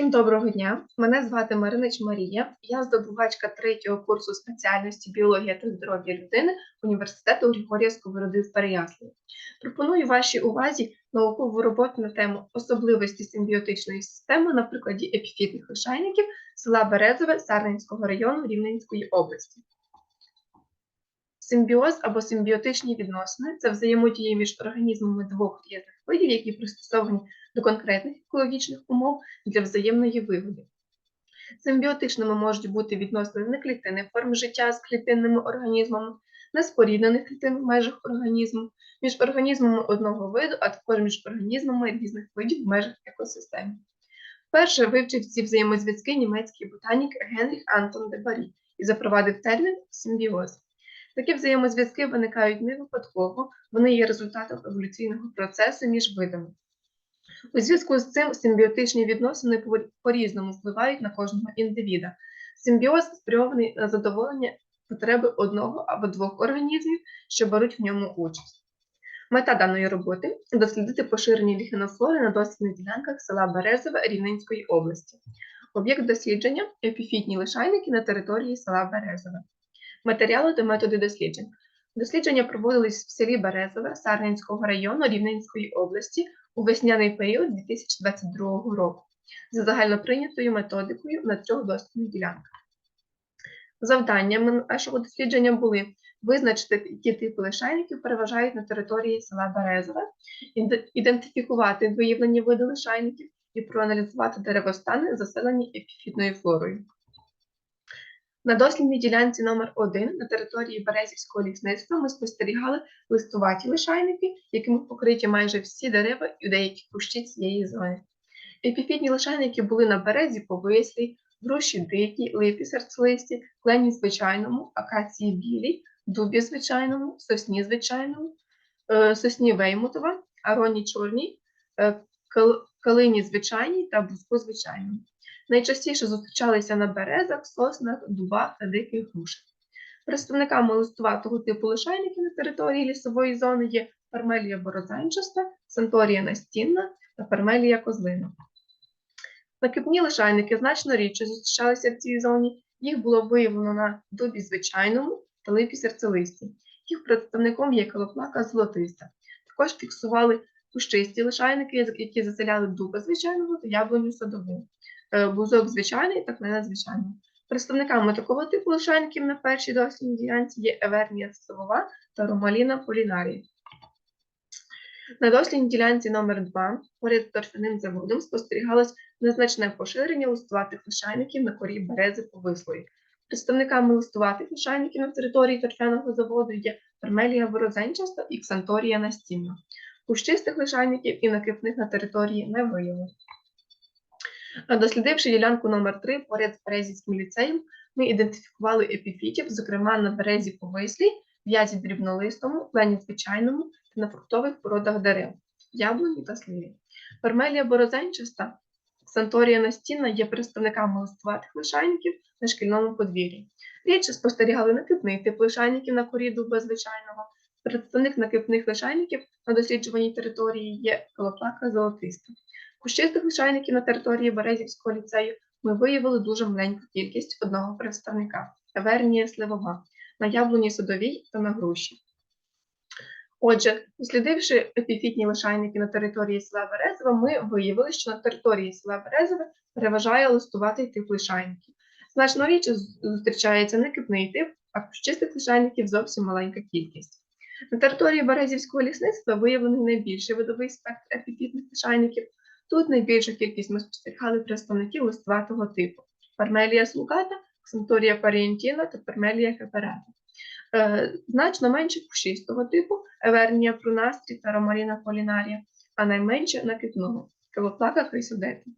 Всім доброго дня! Мене звати Маринич Марія. Я здобувачка третього курсу спеціальності біологія та здоров'я людини університету Григорія Сковороди в Переяславі. Пропоную вашій увазі наукову роботу на тему особливості симбіотичної системи на прикладі епіфітних лишайників села Березове Сарненського району Рівненської області. Симбіоз або симбіотичні відносини це взаємодія між організмами двох різних видів, які пристосовані до конкретних екологічних умов для взаємної вигоди. Симбіотичними можуть бути відносини неклітинних форм життя з клітинними організмами, неспоріднених клітин в межах організму, між організмами одного виду, а також між організмами різних видів в межах екосистеми. Вперше вивчив ці взаємозв'язки німецький ботанік Генріх Антон де Барі і запровадив термін симбіоз. Такі взаємозв'язки виникають не випадково, вони є результатом еволюційного процесу між видами. У зв'язку з цим симбіотичні відносини по- по-різному впливають на кожного індивіда. Симбіоз спрямований на задоволення потреби одного або двох організмів, що беруть в ньому участь. Мета даної роботи дослідити поширення ліхенофлори на дослідних ділянках села Березове Рівненської області. Об'єкт дослідження епіфітні лишайники на території села Березове. Матеріали та методи досліджень. Дослідження проводились в селі Березове Сарненського району Рівненської області у весняний період 2022 року за загальноприйнятою методикою на трьох дослідних ділянках. Завданнями нашого дослідження були визначити, які типи лишайників переважають на території села Березове, ідентифікувати виявлені види лишайників і проаналізувати деревостани, заселені епіфітною флорою. На дослідній ділянці номер 1 на території Березівського лісництва ми спостерігали листуваті лишайники, якими покриті майже всі дерева і деякі кущі цієї зони. Епіфітні лишайники були на березі повислій, груші дикі, липі серцелисті, клені звичайному, акації білій, дубі звичайному, сосні звичайному, е, сосні веймутова, ароні чорній, е, калині звичайній та бузку звичайному. Найчастіше зустрічалися на березах, соснах, дубах та диких грушах. Представниками листуватого типу лишайників на території лісової зони є пармелія борозанчаста, санторія настінна та пармелія козлина. Накипні лишайники значно рідше зустрічалися в цій зоні. Їх було виявлено на дубі звичайному та липі серцелисті. Їх представником є колоплака золотиста. Також фіксували кущисті лишайники, які заселяли дуба звичайного та яблуню садову бузок звичайний та клена звичайний. Представниками такого типу лишайників на першій дослідній ділянці є Евернія силова та Ромаліна полінарія. На дослідній ділянці номер 2 поряд торфяним заводом спостерігалось незначне поширення листуватих лишайників на корі берези повислої. Представниками листуватих лишайників на території торфяного заводу є Пармелія борозенчаста і Ксанторія настінна. Кущистих лишайників і накипних на території не виявлено. Дослідивши ділянку номер 3 поряд з Березівським ліцеєм, ми ідентифікували епіфітів, зокрема на березі повислій, в'язі дрібнолистому, клені звичайному та на фруктових породах дерев, яблуні та сливі. Пармелія борозенчаста, Санторія настінна є представниками листуватих лишайників на шкільному подвір'ї. Рідше спостерігали накипний тип лишайників на корі дуба звичайного. Представник накипних лишайників на досліджуваній території є колоплака золотиста. Кущистих лишайників на території Березівського ліцею ми виявили дуже маленьку кількість одного представника Евернія сливова на яблуні садовій та на груші. Отже, дослідивши епіфітні лишайники на території села Березове, ми виявили, що на території села Березове переважає листуватий тип лишайників. Значно з- зустрічається некипний тип, а кущистих лишайників зовсім маленька кількість. На території Березівського лісництва виявлений найбільший видовий спектр епіфітних лишайників, Тут найбільшу кількість ми спостерігали представників листватого типу: Пармелія слуката, Ксанторія парієнтіна та Пармелія каперата. Е, значно менше пушистого типу Евернія прунастрі та Ромаріна полінарія, а найменше накипного Кавоплака хрисодета.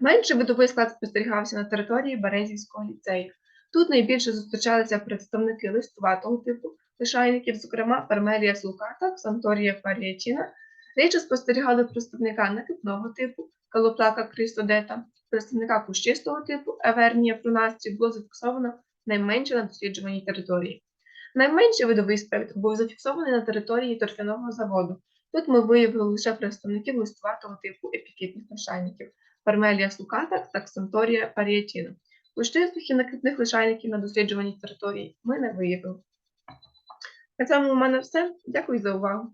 Менший видовий склад спостерігався на території Березівського ліцею. Тут найбільше зустрічалися представники листуватого типу лишайників, зокрема Пармелія слуката, Ксанторія парієтіна, Рідше спостерігали представника накипного типу калоплака крістодета, представника кущистого типу Евернія прунастрі було зафіксовано найменше на досліджуваній території. Найменший видовий спектр був зафіксований на території торфяного заводу. Тут ми виявили лише представників листуватого типу епіфітних лишайників. Пармелія суката та Ксанторія паріатіна. Лущистих і накидних лишайників на досліджуваній території ми не виявили. На цьому у мене все. Дякую за увагу.